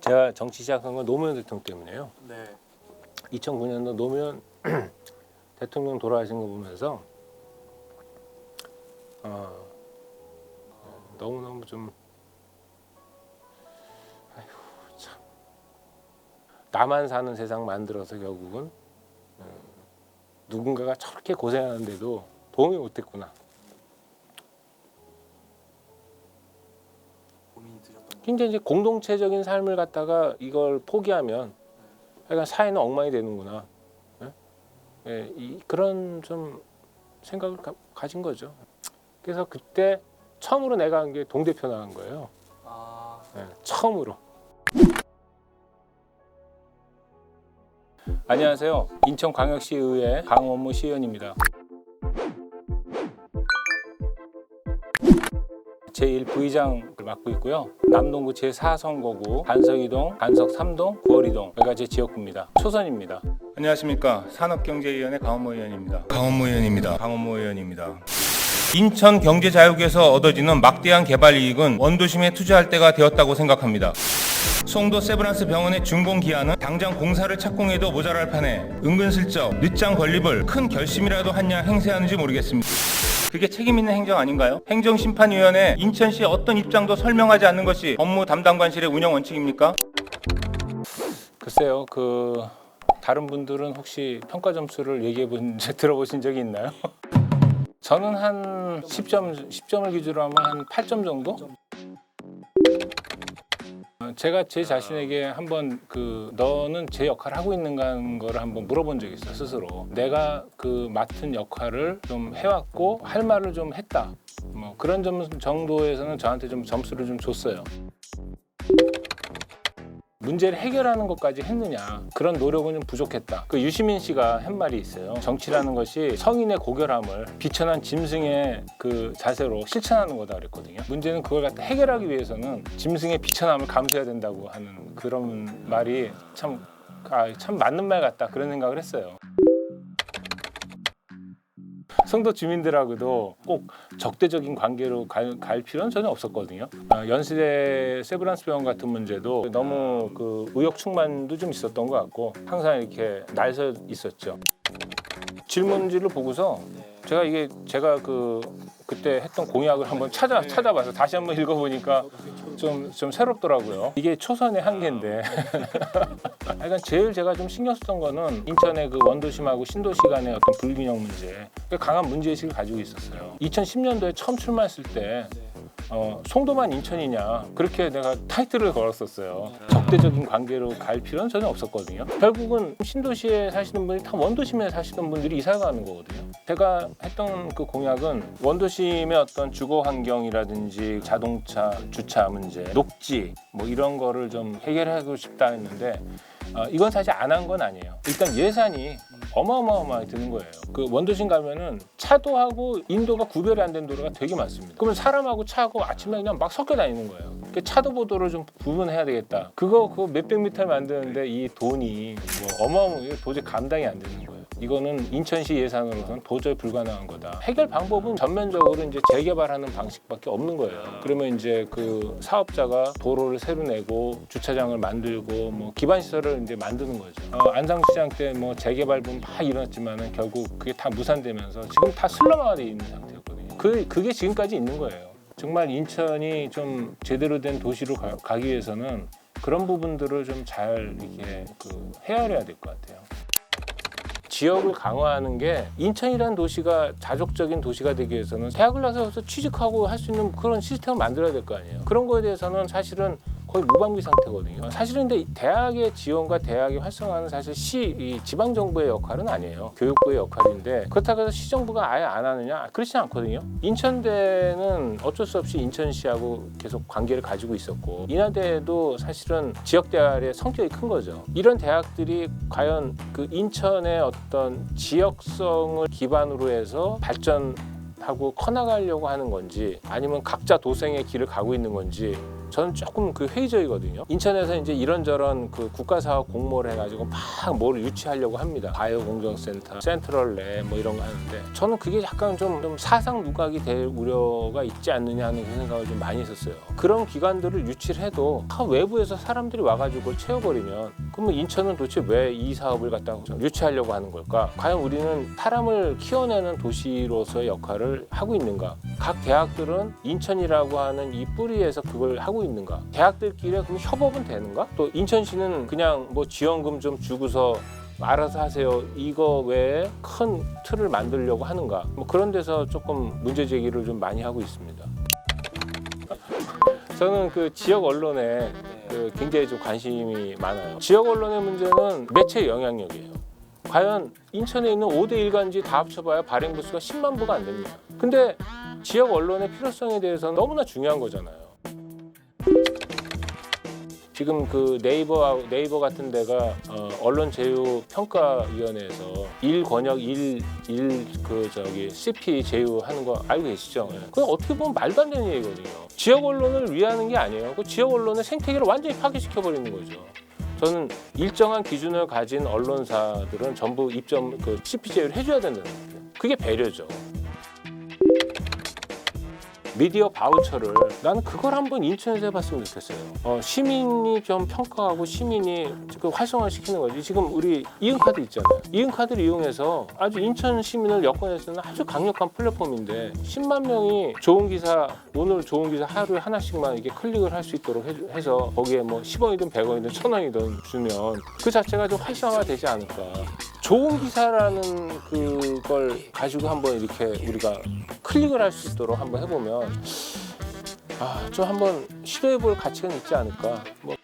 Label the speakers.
Speaker 1: 제가 정치 시작한 건 노무현 대통령 때문에요.
Speaker 2: 네.
Speaker 1: 2009년도 노무현 대통령 돌아가신 거 보면서 어, 너무 너무 좀 아휴 참 나만 사는 세상 만들어서 결국은 어, 누군가가 저렇게 고생하는데도 도움이 못했구나. 굉장히 이제 공동체적인 삶을 갖다가 이걸 포기하면 약간 사회는 엉망이 되는구나. 예? 예, 이, 그런 좀 생각을 가, 가진 거죠. 그래서 그때 처음으로 내가 한 게 동대표 나간 거예요.
Speaker 2: 아,
Speaker 1: 예, 처음으로. 안녕하세요. 인천광역시의회 강원무 시의원입니다. 제1부의장을 맡고 있고요. 남동구 제4선거구 반석이동, 반석 3동, 9월이동 여기가 제 지역구입니다. 초선입니다.
Speaker 3: 안녕하십니까 산업경제위원회 강원모 의원입니다. 강원모 의원입니다. 강원모 의원입니다. 인천 경제 자유구에서 얻어지는 막대한 개발 이익은 원도심에 투자할 때가 되었다고 생각합니다. 송도 세브란스 병원의 준공 기한은 당장 공사를 착공해도 모자랄 판에 은근슬쩍 늦장 건립을 큰 결심이라도 한양 행세하는지 모르겠습니다. 그게 책임 있는 행정 아닌가요? 행정심판위원회 인천시의 어떤 입장도 설명하지 않는 것이 업무 담당관실의 운영 원칙입니까?
Speaker 1: 글쎄요, 그 다른 분들은 혹시 평가 점수를 얘기해 본 들어보신 적이 있나요? 저는 한 10점 10점을 기준으로 하면 한 8점 정도? 어, 제가 제 자신에게 한번 그 너는 제 역할을 하고 있는가 하는 거를 한번 물어본 적이 있어요 스스로. 내가 그 맡은 역할을 좀 해왔고 할 말을 좀 했다. 뭐 그런 점 정도에서는 저한테 좀 점수를 좀 줬어요 문제를 해결하는 것까지 했느냐. 그런 노력은 좀 부족했다. 그 유시민 씨가 한 말이 있어요. 정치라는 것이 성인의 고결함을 비천한 짐승의 그 자세로 실천하는 거다 그랬거든요. 문제는 그걸 갖다 해결하기 위해서는 짐승의 비천함을 감수해야 된다고 하는 그런 말이 참, 아, 참 맞는 말 같다. 그런 생각을 했어요 성도 주민들하고도 꼭 적대적인 관계로 갈, 갈 필요는 전혀 없었거든요. 아, 연세대 세브란스 병원 같은 문제도 너무 그 의욕 충만도 좀 있었던 것 같고 항상 이렇게 날 서 있었죠. 질문지를 보고서 제가 이게 제가 그 그때 했던 공약을 한번 찾아 찾아봐서 다시 한번 읽어보니까 좀 좀 새롭더라고요. 이게 초선의 한계인데. 그러니까 제일 제가 좀 신경 썼던 거는 인천의 그 원도심하고 신도시 간의 어떤 불균형 문제, 그 강한 문제 의식을 가지고 있었어요. 2010년도에 처음 출마했을 때. 어, 송도만 인천이냐. 그렇게 내가 타이틀을 걸었었어요. 적대적인 관계로 갈 필요는 전혀 없었거든요. 결국은 신도시에 사시는 분이 다 원도심에 사시는 분들이 이사 가는 거거든요. 제가 했던 그 공약은 원도심의 어떤 주거 환경이라든지 자동차 주차 문제 녹지 뭐 이런 거를 좀 해결하고 싶다 했는데 어, 이건 사실 안 한 건 아니에요. 일단 예산이 어마어마하게 드는 거예요. 그 원도심 가면은 차도 하고 인도가 구별이 안 된 도로가 되게 많습니다. 그러면 사람하고 차하고 아침에 그냥 막 섞여 다니는 거예요. 그 차도 보도를 좀 구분해야 되겠다. 그거 그 몇백 미터 만드는데 이 돈이 뭐 어마어마하게 도저히 감당이 안 되는 거예요. 이거는 인천시 예산으로서는 도저히 불가능한 거다. 해결 방법은 전면적으로 이제 재개발하는 방식밖에 없는 거예요. 그러면 이제 그 사업자가 도로를 새로 내고 주차장을 만들고 뭐 기반 시설을 이제 만드는 거죠. 어, 안상시장 때 뭐 재개발분 막 일어났지만은 결국 그게 다 무산되면서 지금 다 슬럼화가 돼 있는 상태였거든요. 그 그게 지금까지 있는 거예요. 정말 인천이 좀 제대로 된 도시로 가, 가기 위해서는 그런 부분들을 좀 잘 이렇게 그 헤아려야 될 것 같아요. 지역을 강화하는 게 인천이라는 도시가 자족적인 도시가 되기 위해서는 대학을 나서서 취직하고 할 수 있는 그런 시스템을 만들어야 될 거 아니에요. 그런 거에 대해서는 사실은 거의 무방비 상태거든요. 사실은 근데 대학의 지원과 대학의 활성화는 사실 시, 이 지방 정부의 역할은 아니에요. 교육부의 역할인데 그렇다고 해서 시 정부가 아예 안 하느냐? 그렇지 않거든요. 인천대는 어쩔 수 없이 인천시하고 계속 관계를 가지고 있었고 인하대도 사실은 지역 대학의 성격이 큰 거죠. 이런 대학들이 과연 그 인천의 어떤 지역성을 기반으로 해서 발전 하고 커나가려고 하는 건지 아니면 각자 도생의 길을 가고 있는 건지 저는 조금 그 회의적이거든요. 인천에서 이제 이런저런 그 국가사업 공모를 해가지고 막 뭐를 유치하려고 합니다. 바이오 공정센터, 센트럴랩 뭐 이런 거 하는데 저는 그게 약간 좀, 좀 사상 누각이 될 우려가 있지 않느냐 하는 그 생각을 좀 많이 했었어요. 그런 기관들을 유치를 해도 다 외부에서 사람들이 와가지고 그걸 채워버리면 그러면 인천은 도대체 왜 이 사업을 갖다 유치하려고 하는 걸까? 과연 우리는 사람을 키워내는 도시로서의 역할을 하고 있는가? 각 대학들은 인천이라고 하는 이 뿌리에서 그걸 하고 있는가? 대학들끼리 그럼 협업은 되는가? 또 인천시는 그냥 뭐 지원금 좀 주고서 알아서 하세요. 이거 외에 큰 틀을 만들려고 하는가? 뭐 그런 데서 조금 문제 제기를 좀 많이 하고 있습니다. 저는 그 지역 언론에 그 굉장히 좀 관심이 많아요. 지역 언론의 문제는 매체 영향력이에요. 과연 인천에 있는 5대 일간지 다 합쳐봐야 발행 부수가 10만 부가 안 됩니다. 근데 지역 언론의 필요성에 대해서는 너무나 중요한 거잖아요. 지금 그 네이버 네이버 같은 데가 어, 언론 제휴 평가 위원회에서 일 권역 일일그 저기 CP 제휴하는 거 알고 계시죠? 예. 그건 어떻게 보면 말도 안 되는 얘기거든요. 지역 언론을 위하는 게 아니에요. 그 지역 언론의 생태계를 완전히 파괴시켜 버리는 거죠. 저는 일정한 기준을 가진 언론사들은 전부 입점 그 CP 제휴를 해줘야 된다는 거예요. 그게 배려죠. 미디어 바우처를 나는 그걸 한번 인천에서 해봤으면 좋겠어요. 어, 시민이 좀 평가하고 시민이 그 활성화시키는 거지. 지금 우리 이응카드 있잖아요. 이응카드를 이용해서 아주 인천 시민을 여권에서는 아주 강력한 플랫폼인데 10만 명이 좋은 기사 오늘 좋은 기사 하루에 하나씩만 이게 클릭을 할 수 있도록 해, 해서 거기에 뭐 10원이든 100원이든 1000원이든 주면 그 자체가 좀 활성화되지 않을까. 좋은 기사라는 그걸 가지고 한번 이렇게 우리가 클릭을 할 수 있도록 한번 해보면 아, 좀 한번 시도해볼 가치가 있지 않을까. 뭐